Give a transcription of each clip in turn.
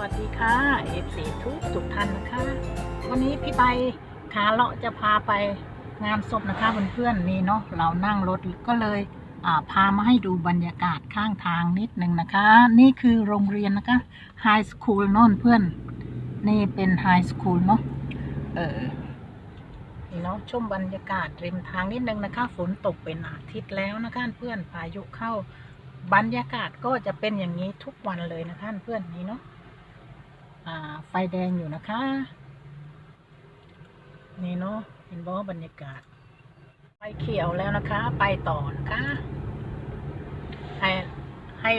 วัสดีค่ะเอฟซีทุกทุกท่านนะคะ วันนี้พี่ไปขาเลาะจะพาไปงานศพนะคะเพื่อนๆนี่เนาะเรานั่งรถก็เลยพามาให้ดูบรรยากาศข้างทางนิดนึงนะคะ นี่คือโรงเรียนนะคะไฮสคูลน่นเพื่อน นี่เป็นไฮสคูลเนาะเออนี่เนาะชมบรรยากาศริมทางนิดนึงนะคะ ฝนตกเป็นอาทิตย์แล้วนะคะเพื่อนพายุเข้าบรรยากาศก็จะเป็นอย่างนี้ทุกวันเลยนะคะเพื่อนนี่เนาะ ไฟแดงอยู่นะคะ นี่เนาะเห็นบ่บรรยากาศ ไฟเขียวแล้วนะคะ ไปต่อนะคะ ให้ให้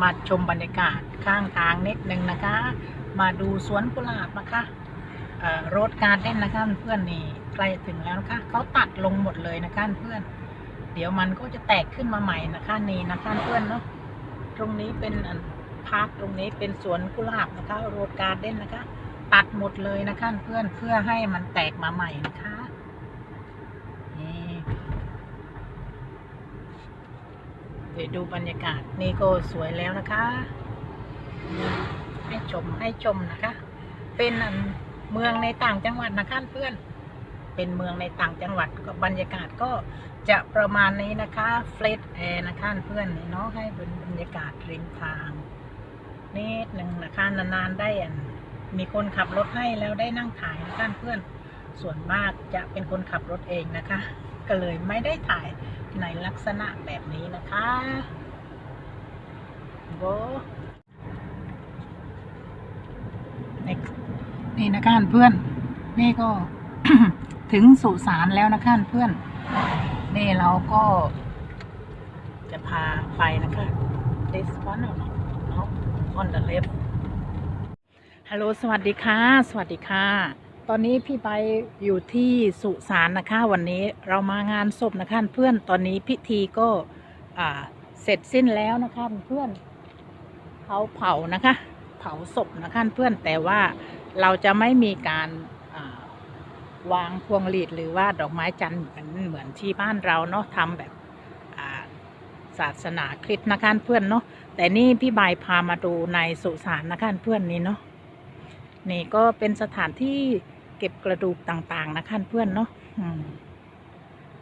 มาชมบรรยากาศข้างทางนิดนึงนะคะ มาดูสวนกุหลาบนะคะโรดการเด้นนะคะเพื่อนนี่ใกล้ถึงแล้วนะคะเขาตัดลงหมดเลยนะคะเพื่อน เดี๋ยวมันก็จะแตกขึ้นมาใหม่นะคะนี่นะคะเพื่อนเนาะตรงนี้เป็นอัน พาร์คตรงนี้เป็นสวนกุหลาบนะคะโรดการ์เด้นนะคะ ตัดหมดเลยนะคะเพื่อนเพื่อให้มันแตกมาใหม่นะคะนี่เดี๋ยวดูบรรยากาศนี่ก็สวยแล้วนะคะ ให้ชมให้ชมนะคะ เป็นอันเมืองในต่างจังหวัดนะคะเพื่อนเป็นเมืองในต่างจังหวัดก็บรรยากาศก็จะประมาณนี้นะคะเฟลตแอร์นะคะเพื่อนนี่เนาะให้เป็นบรรยากาศริมทาง นิดหนึ่งนะคะนานๆได้อันมีคนขับรถให้แล้วได้นั่งถ่ายนะคะเพื่อนส่วนมากจะเป็นคนขับรถเองนะคะ ก็เลยไม่ได้ถ่ายในลักษณะแบบนี้นะคะโบนี่นี่นะคะเพื่อน นี่ก็ถึงสุสานแล้วนะคะเพื่อน นี่เราก็จะพาไปนะคะ this one or not on the left ฮัลโหลสวัสดีค่ะ สวัสดีค่ะ ตอนนี้พี่ไปอยู่ที่สุสานนะคะ วันนี้เรามางานศพนะคะเพื่อนตอนนี้พิธีก็เสร็จสิ้นแล้วนะคะเพื่อนเขาเผานะคะ เผาศพนะคะเพื่อนแต่ว่าเราจะไม่มีการวางพวงหลีดหรือว่าดอกไม้จันทร์เหมือนเหมือนที่บ้านเราเนาะทำแบบ ศาสนาคริสต์นะคะเพื่อนเนาะแต่นี่พี่ใบายพามาดูในสุสานนะคะเพื่อนนี่เนาะนี่ก็เป็นสถานที่เก็บกระดูกต่างๆนะคะเพื่อนเนาะ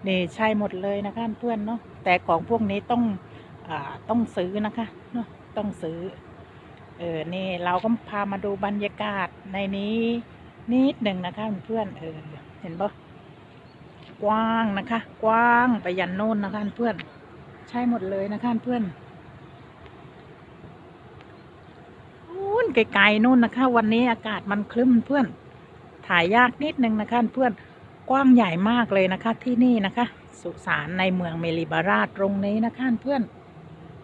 นี่ใช่หมดเลยนะคะเพื่อนเนาะแต่ของพวกนี้ต้องอ่าต้องซื้อนะคะเนาะต้องซื้อเออนี่เราก็พามาดูบรรยากาศในนี้นิดหนึ่งนะคะเพื่อนเออเห็นปะกว้างนะคะ กว้างไปยันโน่นนะคะเพื่อน ใช่หมดเลยนะคะเพื่อนนู่นไกลๆนู่นนะคะ วันนี้อากาศมันคลึ้มเพื่อน ถ่ายยากนิดนึงนะคะเพื่อนกว้างใหญ่มากเลยนะคะ ที่นี่นะคะ สุสานในเมืองเมลิบาราตรงนี้นะคะเพื่อน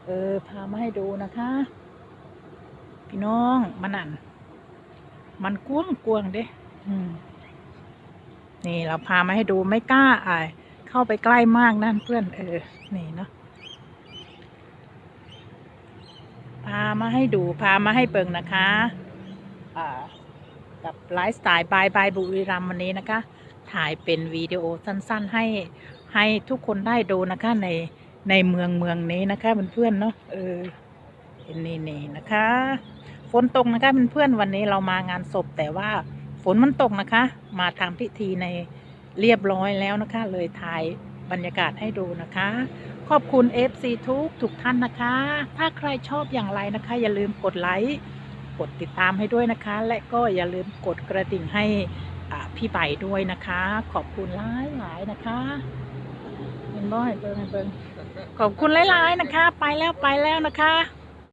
เออ พามาให้ดูนะคะ พี่น้องมันนั่นมันกว้างกวงเด้นี่เราพามาให้ดูไม่กล้าอ่าเข้าไปใกล้มากนะเพื่อน เออ นี่เนาะ พามาให้ดูพามาให้เบิ่งนะคะกับไลฟ์สไตล์บายบายบุรีรัมย์วันนี้นะคะ ถ่ายเป็นวิดีโอสั้นๆให้ให้ทุกคนได้ดูนะคะในในเมืองเมืองนี้นะคะเพื่อนๆเนาะเออเนนี่นี่นะคะฝนตกนะคะเพื่อนๆวันนี้เรามางานศพแต่ว่าฝนมันตกนะคะ มาทำพิธีในเรียบร้อยแล้วนะคะ เลยถ่ายบรรยากาศให้ดูนะคะ ขอบคุณ FC ทุกทุกท่านนะคะ ถ้าใครชอบอย่างไรนะคะ อย่าลืมกดไลค์ กดติดตามให้ด้วยนะคะ และก็อย่าลืมกดกระดิ่งให้พี่ใบด้วยนะคะ ขอบคุณหลายหลายนะคะเห็นบ่ให้เบิ้งให้เบิ้งขอบคุณหลายๆนะคะ ไปแล้วไปแล้วนะคะ